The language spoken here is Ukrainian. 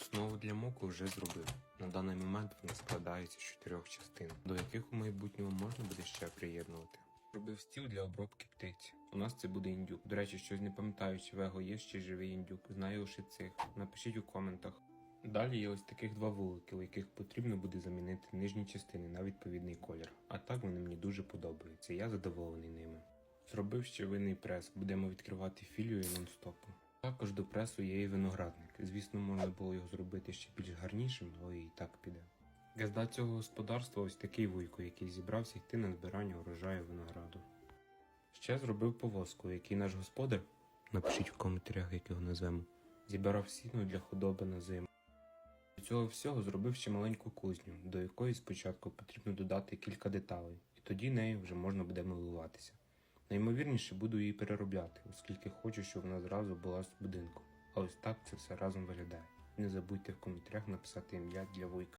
Основу для моку вже зробив. На даний момент вона складається з чотирьох частин, до яких у майбутньому можна буде ще приєднувати. Робив стіл для обробки птиці. У нас це буде індюк. До речі, щось не пам'ятаю, чи в его є ще живий індюк. Знаю лише цих. Напишіть у коментах. Далі є ось таких два вулики, у яких потрібно буде замінити нижні частини на відповідний колір. А так вони мені дуже подобаються. Я задоволений ними. Зробив ще винний прес, будемо відкривати філію нон-стопу. Також до пресу є і виноградник. Звісно, можна було його зробити ще більш гарнішим, але і так піде. Газда цього господарства ось такий вуйко, який зібрався йти на збирання урожаю винограду. Ще зробив повозку, який наш господар, напишіть в коментарях, як його назвемо, зібрав сіно для худоби на зиму. До цього всього зробив ще маленьку кузню, до якої спочатку потрібно додати кілька деталей, і тоді нею вже можна буде милуватися. Наймовірніше буду її переробляти, оскільки хочу, щоб вона зразу була з будинку. А ось так це все разом виглядає. Не забудьте в коментарях написати ім'я для вуйка.